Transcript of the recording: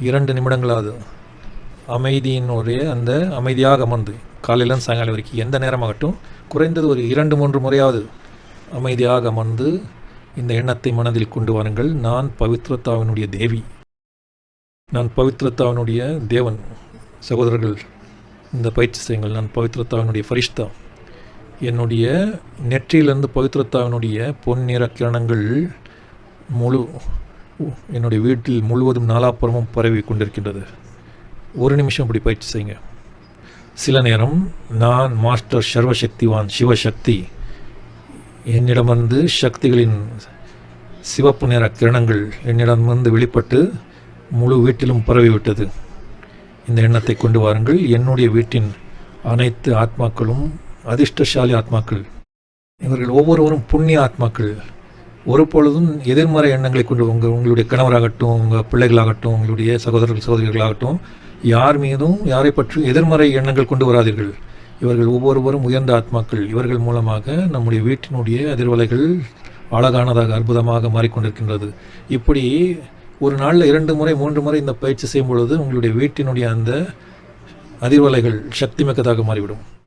இரண்டு நிமிடங்களாவது அமைதியினுடைய அந்த அமைதியாக அமர்ந்து காலையில் சாயங்காலம் வரைக்கும் எந்த நேரமாகட்டும் குறைந்தது ஒரு இரண்டு மூன்று முறையாவது அமைதியாக அமர்ந்து இந்த எண்ணத்தை மனதில் கொண்டு வாருங்கள். நான் பவித்ரதாவினுடைய தேவி. நான் பவித்ரதாவினுடைய தேவன் சகோதரர்கள் இந்த பயிற்சி செய்யுங்கள். நான் பவித்ரதாவினுடைய ஃபரிஷ்தா. என்னுடைய நெற்றியிலிருந்து பவித்ரத்தாவினுடைய பொன்னிற கிரணங்கள் முழு என்னுடைய வீட்டில் முழுவதும் நாலாப்புறமும் பரவி கொண்டிருக்கின்றது. ஒரு நிமிஷம் இப்படி பயிற்சி செய்யுங்க. சில நேரம் நான் மாஸ்டர் சர்வசக்திவான் சிவசக்தி என்னிடம் வந்து சக்திகளின் சிவப்பு நிற கிரணங்கள் என்னிடம் வந்து வெளிப்பட்டு முழு வீட்டிலும் பரவிவிட்டது. இந்த எண்ணத்தை கொண்டு வாருங்கள். என்னுடைய வீட்டின் அனைத்து ஆத்மாக்களும் அதிர்ஷ்டசாலி ஆத்மாக்கள். இவர்கள் ஒவ்வொருவரும் புண்ணிய ஆத்மாக்கள். ஒரு பொழுதும் எதிர்மறை எண்ணங்களை கொண்டு உங்கள் உங்களுடைய கணவராகட்டும் உங்கள் பிள்ளைகளாகட்டும் உங்களுடைய சகோதரர்கள் சகோதரிகளாகட்டும் யார் மீதும் யாரை பற்றி எதிர்மறை எண்ணங்கள் கொண்டு வராதீர்கள். இவர்கள் ஒவ்வொருவரும் உயர்ந்த ஆத்மாக்கள். இவர்கள் மூலமாக நம்முடைய வீட்டினுடைய அதிர்வலைகள் அழகானதாக அற்புதமாக மாறிக்கொண்டிருக்கின்றது. இப்படி ஒரு நாளில் இரண்டு முறை மூன்று முறை இந்த பயிற்சி செய்யும் பொழுது உங்களுடைய வீட்டினுடைய அந்த அதிர்வலைகள் சக்தி மிக்கதாக மாறிவிடும்.